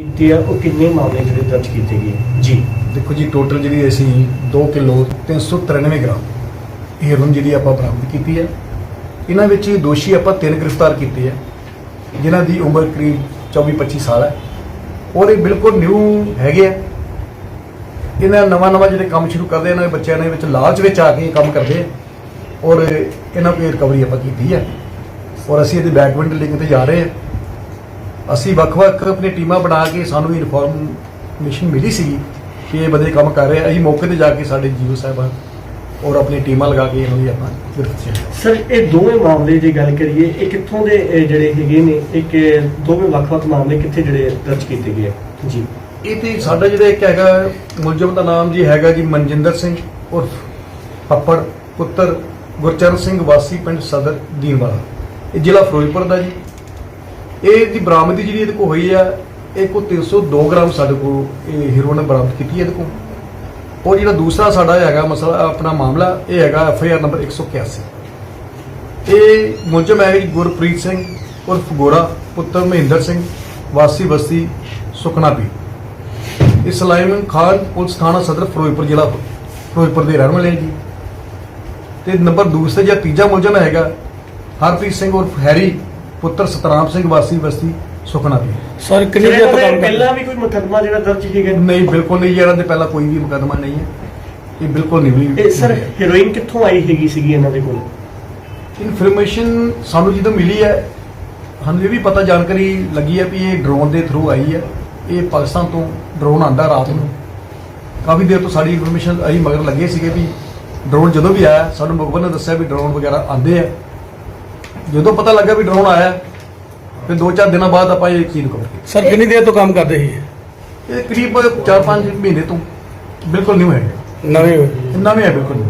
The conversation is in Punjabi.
ਕੀਤੀ ਆ ਉਹ ਕਿੰਨੇ ਮਾਮਲੇ ਜਿਹੜੇ ਦਰਜ ਕੀਤੇ ਗਏ? ਜੀ। ਦੇਖੋ ਜੀ ਟੋਟਲ ਜਿਹੜੀ ਅਸੀਂ 2 ਕਿਲੋ 393 ਗ੍ਰਾਮ ਹੀਰੋਇਨ ਜਿਹੜੀ ਆਪਾਂ ਬਰਾਮਦ ਕੀਤੀ ਹੈ। ਇਹਨਾਂ ਵਿੱਚ ਦੋਸ਼ੀ ਆਪਾਂ ਤਿੰਨ ਗ੍ਰਿਫਤਾਰ ਕੀਤੇ ਆ ਜਿਨ੍ਹਾਂ ਦੀ ਉਮਰ ਕਰੀਬ 24 25 ਸਾਲ ਹੈ। ਔਰ ਇਹ ਬਿਲਕੁਲ ਨਿਊ ਹੈਗੇ ਆ। ਇਹਨਾਂ ਨਵਾਂ ਨਵਾਂ ਜਿਹੜੇ ਕੰਮ ਸ਼ੁਰੂ ਕਰਦੇ ਇਹਨਾਂ ਦੇ ਬੱਚਿਆਂ ਦੇ ਵਿੱਚ ਲਾਲਚ ਵਿੱਚ ਆ ਕੇ ਇਹ ਕੰਮ ਕਰਦੇ ਆ। ਔਰ ਇਹਨਾਂ ਕੋਈ ਰਿਕਵਰੀ ਆਪਾਂ ਕੀਤੀ ਹੈ। ਔਰ ਅਸੀਂ ਇਹਦੀ ਬੈਕਵਿੰਡ ਲਿੰਕ ਤੇ ਜਾ ਰਹੇ ਹਾਂ। ਅਸੀਂ ਵੱਖ-ਵੱਖ ਆਪਣੀ ਟੀਮਾਂ ਬਣਾ ਕੇ ਸਾਨੂੰ ਇਨਫੋਰਮੇਸ਼ਨ ਮਿਲੀ ਸੀ ਕਿ ਇਹ ਬੰਦੇ ਕੰਮ ਕਰ ਰਹੇ ਆ। ਅਸੀਂ ਮੌਕੇ ਤੇ ਜਾ ਕੇ ਸਾਡੇ ਜੀਓ ਸਾਹਿਬਾਨ ਔਰ ਆਪਣੀ ਟੀਮਾਂ ਲਗਾ ਕੇ ਇਹਨਾਂ ਦੀ ਆਪਾਂ ਗ੍ਰਿਫਤਾਰ ਕੀਤਾ ਸਰ ਇਹ ਦੋਵੇਂ ਮਾਮਲੇ ਦੀ ਗੱਲ ਕਰੀਏ ਇਹ ਕਿੱਥੋਂ ਦੇ ਜਿਹੜੇ ਹੈਗੇ ਨੇ ਇੱਕ ਦੋਵੇਂ ਵੱਖ-ਵੱਖ ਮਾਮਲੇ ਕਿੱਥੇ ਜਿਹੜੇ ਦਰਜ ਕੀਤੇ ਗਏ? ਜੀ। ਇਹ ਤੇ ਸਾਡਾ ਜਿਹੜਾ ਇੱਕ ਹੈਗਾ ਮੁਲਜ਼ਮ ਦਾ ਨਾਮ ਜੀ ਹੈਗਾ ਜੀ ਮਨਜਿੰਦਰ ਸਿੰਘ ਉਰਫ ਪੱਪੜ ਪੁੱਤਰ ਗੁਰਚਰਨ ਸਿੰਘ ਵਾਸੀ ਪਿੰਡ ਸਦਰ ਦੀਨਵਾਲਾ। ਇਹ ਜ਼ਿਲ੍ਹਾ ਫਿਰੋਜ਼ਪੁਰ ਦਾ ਜੀ। ਇਹ ਦੀ ਬਰਾਮਦੀ ਜਿਹੜੀ ਇਹਦੇ ਕੋਲ ਹੋਈ ਆ, ਇਹ ਕੋ 302 ਗ੍ਰਾਮ ਸਾਡੇ ਕੋਲ ਇਹ ਹੀਰੋਇਨ ਬਰਾਮਦ ਕੀਤੀ ਇਹਦੇ ਕੋਲ। ਔਰ ਜਿਹੜਾ ਦੂਸਰਾ ਸਾਡਾ ਹੈਗਾ ਮਸਲਾ, ਆਪਣਾ ਮਾਮਲਾ, ਇਹ ਹੈਗਾ ਐਫ ਆਈ ਆਰ ਨੰਬਰ 181 ਇਹ ਮੁਲਜ਼ਮ ਹੈ ਜੀ ਗੁਰਪ੍ਰੀਤ ਸਿੰਘ ਉਰਫ ਗੋਰਾ, ਪੁੱਤਰ ਮਹਿੰਦਰ ਸਿੰਘ, ਵਾਸੀ ਬਸਤੀ ਸੁਖਨਾ ਪੀ ਇਹ ਖਾਨ ਪੁਲਿਸ ਥਾਣਾ ਸਦਰ ਫਿਰੋਜ਼ਪੁਰ ਜ਼ਿਲ੍ਹਾ, ਫਿਰੋਜ਼ਪੁਰ ਦੇ ਰਹਿਣ ਵਾਲੇ ਜੀ। ਤੇ ਨੰਬਰ ਦੂਸਰਾ ਜਾਂ ਤੀਜਾ ਮੁਲਜ਼ਮ ਹੈਗਾ ਹਰਪ੍ਰੀਤ ਸਿੰਘ ਉਰਫ ਹੈਰੀ ਪੁੱਤਰ ਸਤਰਾਮ ਸਿੰਘ ਵਾਸੀ ਬਸਤੀ ਸੁਖਨਾ ਪੀ ਸਰ ਕਿੰਨੀ ਦੇਰ ਤੋਂ ਦੇ ਪਹਿਲਾਂ ਵੀ ਕੋਈ ਮੁਕੱਦਮਾ ਜਿਹੜਾ ਦਰਜ ਹੈਗਾ ਨਹੀਂ ਬਿਲਕੁਲ ਨਹੀਂ ਜੀ, ਇਹਨਾਂ ਦੇ ਪਹਿਲਾਂ ਕੋਈ ਵੀ ਮੁਕੱਦਮਾ ਨਹੀਂ ਹੈ। ਇਹ ਬਿਲਕੁਲ ਨਿਵਲੀ ਇਹ ਸਰ ਹੀਰੋਇਨ ਕਿੱਥੋਂ ਆਈ ਹੈਗੀ ਸੀਗੀ ਇਹਨਾਂ ਦੇ ਕੋਲ? ਇਨਫੋਰਮੇਸ਼ਨ ਸਾਨੂੰ ਜਦੋਂ ਮਿਲੀ ਹੈ ਸਾਨੂੰ ਇਹ ਵੀ ਪਤਾ ਜਾਣਕਾਰੀ ਲੱਗੀ ਹੈ ਵੀ ਇਹ ਡਰੋਨ ਦੇ ਥਰੂ ਆਈ ਹੈ। ਇਹ ਪਾਕਿਸਤਾਨ ਤੋਂ ਡਰੋਨ ਆਂਦਾ ਰਾਤ ਨੂੰ। ਕਾਫੀ ਦੇਰ ਤੋਂ ਸਾਡੀ ਇਨਫੋਰਮੇਸ਼ਨ ਅਸੀਂ ਮਗਰ ਲੱਗੇ ਸੀਗੇ ਵੀ ਡਰੋਨ ਜਦੋਂ ਵੀ ਆਇਆ ਸਾਨੂੰ ਮੁਖਬਰ ਨੇ ਦੱਸਿਆ ਵੀ ਡਰੋਨ ਵਗੈਰਾ ਆਂਦੇ ਆ। ਜਦੋਂ ਪਤਾ ਲੱਗਾ ਵੀ ਡਰੋਨ ਆਇਆ ਫਿਰ 2-4 ਦਿਨਾਂ ਬਾਅਦ ਆਪਾਂ ਇਹ ਚੀਜ਼ ਕੀਤੀ ਸਰ ਕਿੰਨੀ ਦੇਰ ਤੋਂ ਕੰਮ ਕਰਦੇ ਸੀ ਇਹ? ਕਰੀਬ 4-5 ਮਹੀਨੇ ਤੋਂ ਬਿਲਕੁਲ ਨਿਊ ਹੈ। ਨਵੇਂ ਨਵੇਂ ਹੈ ਬਿਲਕੁਲ new।